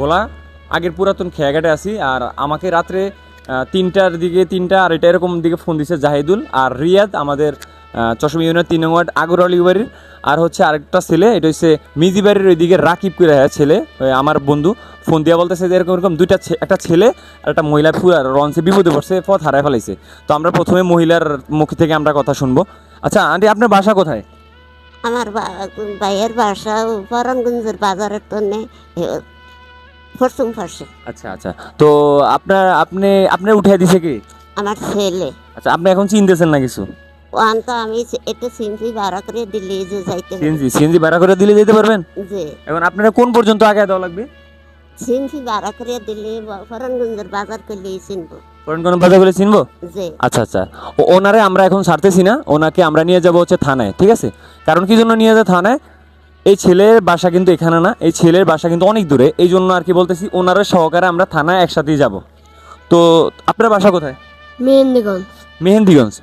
ভোলা আগের পুরাতন খেয়াঘাটে আছি, আর আমাকে রাত্রে তিনটার দিকে তিনটা আর এটা এরকম দিকে ফোন দিছে জাহিদুল আর রিয়াদ, আমাদের চশমা ইউনিয়ন তিন নং ওয়ার্ড, আগরওয়ালি বাড়ির। আর হচ্ছে আরেকটা ছেলে, এটা হচ্ছে মিজি বাড়ির ওইদিকে রাকিব করে ছেলে, ওই আমার বন্ধু ফোন দিয়া বলতেছে যে এরকম এরকম দুইটা একটা ছেলে আর একটা মহিলা পুরা রঞ্চে বিপদে পড়ছে, পথ হারায় ফেলাইছে। তো আমরা প্রথমে মহিলার মুখ থেকে আমরা কথা শুনব। আচ্ছা আন্টি, আপনার বাসা কোথায়? আমার ভাইয়ের বাসা পরমগঞ্জের বাজারের তন্নে পশ্চিম পাশে আচ্ছা আচ্ছা। তো আপনার আপনি আপনার উঠে দিছে কি? আমার ছেলে। আচ্ছা আপনি এখন চিনতেছেন না কিছু? ওয়ান তো আমি একটু সিনসি ভাড়া করে দিলে যে যাইতে হবে। সিএনজি সিএনজি ভাড়া করে দিলে যেতে পারবেন? যে এখন আপনারা কোন পর্যন্ত আগে দেওয়া লাগবে? সিনসি ভাড়া করে দিলে পরমগঞ্জের বাজার করলে চিনবো। কোন বাজার করে চিনবো? যে আচ্ছা আচ্ছা। ও- ওনারে আমরা এখন ছাড়তেছি না। ওনাকে আমরা নিয়ে যাব হচ্ছে থানায় ঠিক আছে? কারণ কি জন্য নিয়ে যায় থানায়? এই ছেলের বাসা কিন্তু এখানে না এই ছেলের বাসা কিন্তু অনেক দূরে। এই জন্য আর কি বলতেছি ওনারের সহকারে আমরা থানায় একসাথেই যাব। তো আপনার বাসা কোথায়? মেহেন্দিগঞ্জ। মেহেন্দিগঞ্জ।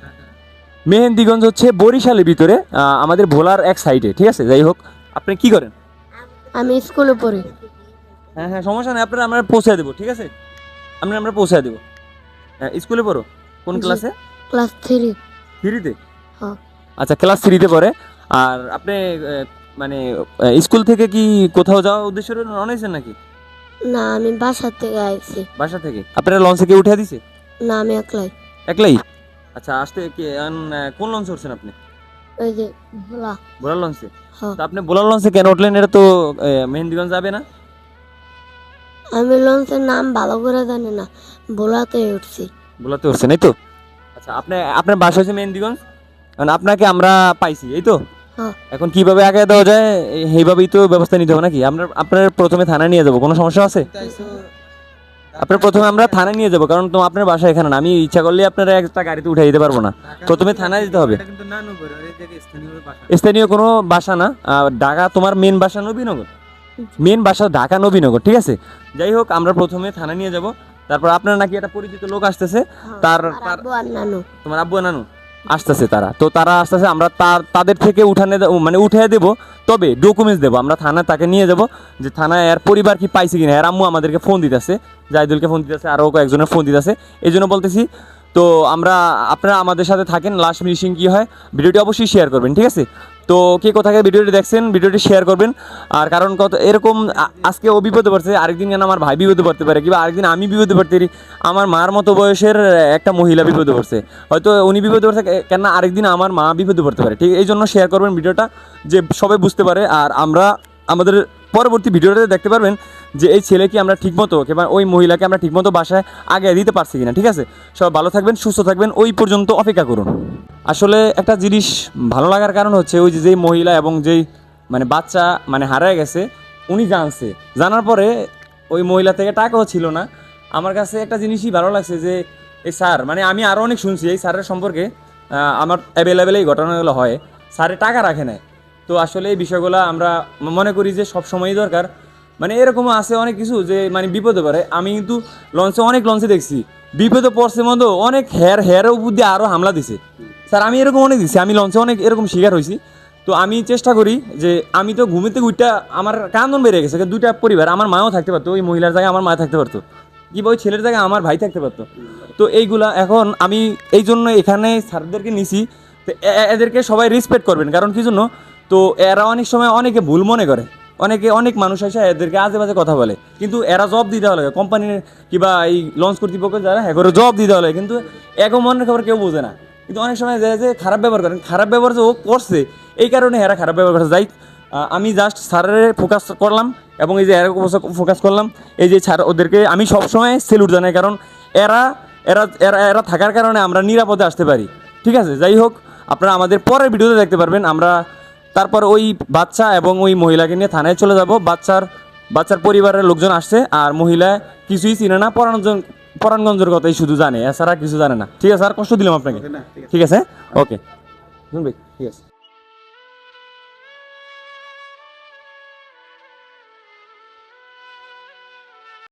মেহেন্দিগঞ্জ হচ্ছে বরিশালের ভিতরে আমাদের ভোলার এক সাইডে ঠিক আছে? যাই হোক আপনি কি করেন? আমি স্কুলে পড়ি। হ্যাঁ হ্যাঁ সমস্যা নেই আপনার আমরা পৌঁছে দেবো ঠিক আছে? আমরা আমরা পৌঁছে দেবো। হ্যাঁ স্কুলে পড়ো? কোন ক্লাসে? Class three. থ্রিতে? হ্যাঁ। আচ্ছা ক্লাস থ্রিতে পড়ে। আর আপনি মানে স্কুল থেকে কি কোথাও যাওয়ার উদ্দেশ্য রয়েছেন নাকি? না আমি বাসা থেকে আইছি। বাসা থেকে? আপনারা লঞ্চে কি উঠে দিছে? না আমি একলাই। একলাই? আচ্ছা আসতে কি কোন লঞ্চে উঠছেন আপনি? ওই যে ভোলা। বোলার লঞ্চে? তো আপনি বোলার লঞ্চে কেন উঠলেন? এটা তো মেহেন্দিগঞ্জ যাবে না? আমি লঞ্চের নাম ভালো করে জানি না। ভোলাতে উঠছি। বোলাতে উঠছেন এই তো? আচ্ছা আপনি আপনার বাসা হচ্ছে মেহেন্দিগঞ্জ? কারণ আপনাকে আমরা পাইছি এই তো। এখন কীভাবে আগে দেওয়া যায় এই- সেইভাবেই তো ব্যবস্থা নিতে হবে নাকি? আমরা আপনার প্রথমে থানায় নিয়ে যাব কোনো সমস্যা আছে? আপনার প্রথমে আমরা থানায় নিয়ে যাব কারণ তো আপনার বাসা এখানে না। আমি ইচ্ছা করলে আপনারা একটা গাড়িতে উঠে দিতে পারব না। প্রথমে থানায় যেতে হবে। স্থানীয় কোনো বাসা না। ঢাকা তোমার মেন বাসা নবীনগর। মেন বাসা ঢাকা নবীনগর ঠিক আছে? যাই হোক আমরা প্রথমে থানা নিয়ে যাব। তারপর আপনার নাকি একটা পরিচিত লোক আসতেছে। তার আব্বু আর তোমার আব্বু নানু। আসতেছে তারা। তো তারা আসতেছে, আমরা তার তাদের থেকে উঠানে মানে উঠে দেব। তবে ডকুমেন্টস দেবো, আমরা থানায় তাকে নিয়ে যাব যে থানায় এর পরিবার কি পাইছে কিনা। এর আম্মু আমাদেরকে ফোন দিতেছে, জাহিদুলকে ফোন দিতেছে আরও কয়েকজনের ফোন দিতেছে। এই জন্য বলতেছি, তো আমরা আপনারা আমাদের সাথে থাকেন লাস্ট মিনিশিং কী হয়, ভিডিওটি অবশ্যই শেয়ার করবেন, ঠিক আছে? তো কে কোথায় ভিডিওটি দেখছেন, ভিডিওটি শেয়ার করবেন। আর কারণ কত, এরকম আজকে ও বিপদে পড়ছে, আরেকদিন কেন আমার ভাই বিপদে পড়তে পারে, কিংবা আরেকদিন আমি বিপদে পড়তে পারি, আমার মার মতো বয়সের একটা মহিলা বিপদে পড়ছে। হয়তো উনি বিপদে পড়ছে কেন আরেকদিন আমার মা বিপদে পড়তে পারে। ঠিক এই জন্য শেয়ার করবেন ভিডিওটা, যে সবাই বুঝতে পারে। আর আমরা আমাদের পরবর্তী ভিডিওটাতে দেখতে পারবেন যে এই ছেলে কি আমরা ঠিকমতো, কিংবা ওই মহিলাকে আমরা ঠিকমতো বাসায় আগে দিতে পারছি কিনা। ঠিক আছে? সব ভালো থাকবেন, সুস্থ থাকবেন, ওই পর্যন্ত অপেক্ষা করুন। আসলে একটা জিনিস ভালো লাগার কারণ হচ্ছে ওই যে যেই মহিলা এবং যেই মানে বাচ্চা মানে হারায় গেছে, উনি জানছে। জানার পরে ওই মহিলা থেকে টাকাও ছিল না। আমার কাছে একটা জিনিসই ভালো লাগছে যে, এই স্যার মানে আমি আরও অনেক শুনছি এই স্যারের সম্পর্কে আমার অ্যাভেলেবেল এই ঘটনাগুলো হয়। স্যারে টাকা রাখে না তো আসলে এই বিষয়গুলো আমরা মনে করি যে সব সময়ই দরকার। মানে এরকমও আছে অনেক কিছু যে মানে বিপদে পারে আমি কিন্তু লঞ্চে অনেক লঞ্চে দেখছি। বিপদে পড়ছে মতো অনেক হেয়ার হেয়ারের উপর দিয়ে আরও হামলা দিছে। স্যার, আমি এরকম অনেক দিছি, আমি লঞ্চে অনেক এরকম শিকার হয়েছি। তো আমি চেষ্টা করি যে আমি তো ঘুমিতে উইটা আমার কান্দন বেড়ে গেছে দুইটা পরিবার, আমার মাও থাকতে পারতো, ওই মহিলার জায়গায় আমার মা থাকতে পারতো, কি বা ওই ছেলের জায়গায় আমার ভাই থাকতে পারতো। তো এইগুলা এখন আমি এই জন্য এখানে স্যারদেরকে নিছি এদেরকে সবাই রেসপেক্ট করবেন, কারণ কি জন্য? তো এরা অনেক সময় অনেকে ভুল মনে করে, অনেকে অনেক মানুষ এসে এদেরকে আজে বাজে কথা বলে, কিন্তু এরা জব দিতে হবে কোম্পানির কিংবা এই লঞ্চ কর্তৃপক্ষ যারা হ্যাঁ করে জব দিতে হবে কিন্তু এক মনের খবর কেউ বোঝে না। কিন্তু অনেক সময় যায় যে খারাপ ব্যবহার করেন। খারাপ ব্যবহার যে ও করছে, এই কারণে এরা খারাপ ব্যবহার করছে। যাই আমি জাস্ট স্যারের ফোকাস করলাম এবং এই যে এরা ফোকাস করলাম, এই যে স্যার ওদেরকে আমি সবসময় সেলুট জানাই, কারণ এরা এরা এরা এরা থাকার কারণে আমরা নিরাপদে আসতে পারি। ঠিক আছে? যাই হোক, আপনারা আমাদের পরের ভিডিওতে দেখতে পারবেন। আমরা তারপর ওই বাচ্চা এবং ওই মহিলাকে নিয়ে থানায় চলে যাব। বাচ্চার বাচ্চার পরিবারের লোকজন আসছে, আর মহিলা কিছুই চিনে না পরাণজন পরাণগঞ্জের কথাই শুধু জানে এছাড়া কিছু জানে না। ঠিক আছে আর কষ্ট দিলাম আপনাকে। ঠিক আছে। ওকে। শুনবে ঠিক আছে।